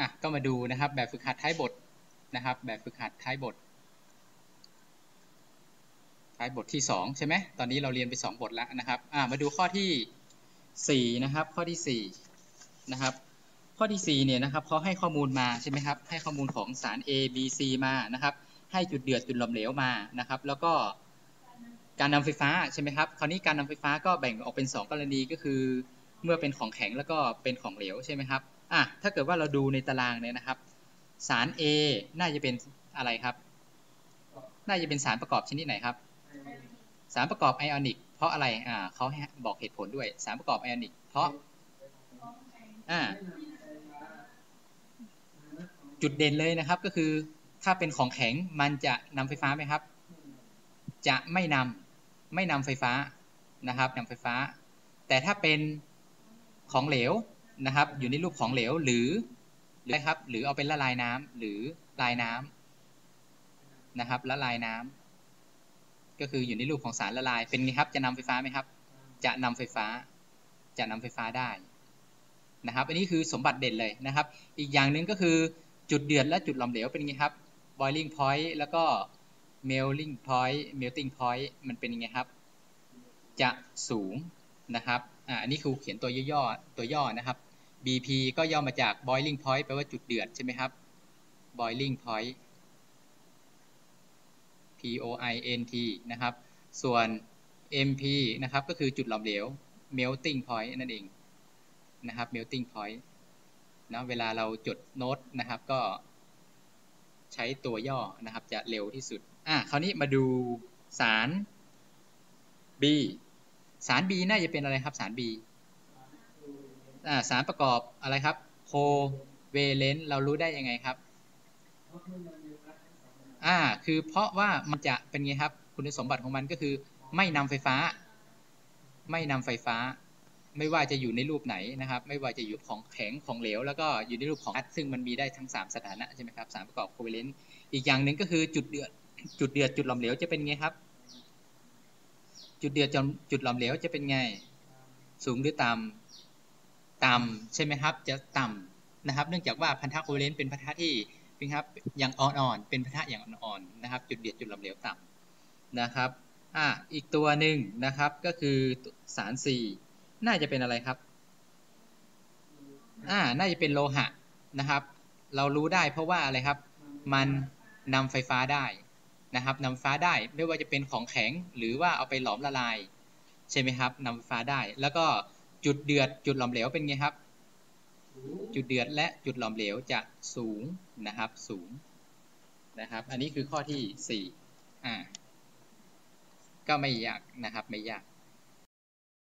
อะก็มาดูนะครับแบบฝึกหัดท้ายบทนะครับ แบบฝึกหัดท้ายบท ท้ายบทที่สองใช่ไหมตอนนี้เราเรียนไปสองบทแล้วนะครับอ่ามาดูข้อที่สี่นะครับ ข้อที่สี่นะครับข้อที่สี่เนี่ยนะครับเขาให้ข้อมูลมาใช่ไหมครับให้ข้อมูลของสาร A B C มานะครับ ให้จุดเดือดจุดหลอมเหลวมานะครับ แล้วก็การนำไฟฟ้าใช่ไหมครับคราวนี้การนำไฟฟ้าก็แบ่งออกเป็น 2 กรณีก็คือ เมื่อเป็นของแข็งแล้วก็เป็นของเหลวใช่ไหมครับ อะถ้าเกิดว่าเราดูในตารางเนี่ยนะครับ สาร A น่าจะเป็นอะไรครับ น่าจะเป็นสารประกอบชนิดไหนครับ สารประกอบไอออนิก เพราะอะไรอ่าเขาบอกเหตุผลด้วย สารประกอบไอออนิก เพราะอ่าจุดเด่นเลยนะครับก็คือถ้าเป็นของแข็งมันจะนำไฟฟ้าไหมครับ จะไม่นำไม่นำไฟฟ้านะครับนำไฟฟ้า แต่ถ้าเป็นของเหลว นะครับ อยู่ในรูปของเหลวหรือหรือครับ หรือเอาเป็นละลายน้ำหรือลายน้ำนะครับละลายน้ำก็คืออยู่ในรูปของสารละลาย เป็นไงครับ จะนำไฟฟ้าไหมครับ จะนำไฟฟ้า จะนำไฟฟ้าได้นะครับ อันนี้คือสมบัติเด่นเลยนะครับ อีกอย่างหนึ่งก็คือจุดเดือดและจุดหลอมเหลวเป็นไงครับ boiling point แล้วก็ melting point melting point มันเป็นยังไงครับ จะสูงนะครับ อ่า อันนี้คือเขียนตัวย่อๆตัวย่อนะครับ BP ก็ย่อมาจาก boiling point แปลว่าจุดเดือดใช่ไหมครับ boiling point P O I N T นะครับ ส่วน MP นะครับ ก็คือจุดหลอมเหลว melting point นั่นเองนะครับ melting point นะเวลาเราจดโน้ตนะครับก็ใช้ตัวย่อนะครับจะเร็วที่สุด อะคราวนี้มาดูสาร B สาร B น่าจะเป็นอะไรครับสาร B สารประกอบอะไรครับ covalent เรารู้ได้ยังไงครับอ่าคือเพราะว่ามันจะเป็นไงครับ คุณสมบัติของมันก็คือไม่นำไฟฟ้า ไม่นำไฟฟ้า ไม่ว่าจะอยู่ในรูปไหนนะครับ ไม่ว่าจะอยู่ของแข็งของเหลว แล้วก็อยู่ในรูปของอัดซึ่งมันมีได้ทั้ง 3 สถานะใช่ไหมครับสารประกอบโคเวเลนต์อีกอย่างหนึ่งก็คือจุดเดือดจุดเดือดจุดหลอมเหลวจะเป็นไงครับ จุดเดือดจุดหลอมเหลวจะเป็นไง สูงหรือต่ำ ต่ำใช่ไหมครับ จะต่ำนะครับ เนื่องจากว่าพันธะโคเวเลนต์เป็นพันธะที่เป็นครับอย่างอ่อนๆเป็นพันธะอย่างอ่อนๆนะครับ จุดเดือดจุดหลอมเหลวต่ำนะครับอ่าอีกตัวหนึ่งนะครับก็คือสาร C น่าจะเป็นอะไรครับอ่าน่าจะเป็นโลหะนะครับ เรารู้ได้เพราะว่าอะไรครับ มันนำไฟฟ้าได้นะครับนำฟฟ้าได้ไม่ว่าจะเป็นของแข็งหรือว่าเอาไปหลอมละลาย ใช่ไหมครับนำไฟฟ้าได้ แล้วก็ จุดเดือดจุดหลอมเหลวเป็นไงครับ จุดเดือดและจุดหลอมเหลวจะสูงนะครับสูงนะครับ อันนี้คือข้อที่สี่อ่าก็ไม่ยากนะครับไม่ยาก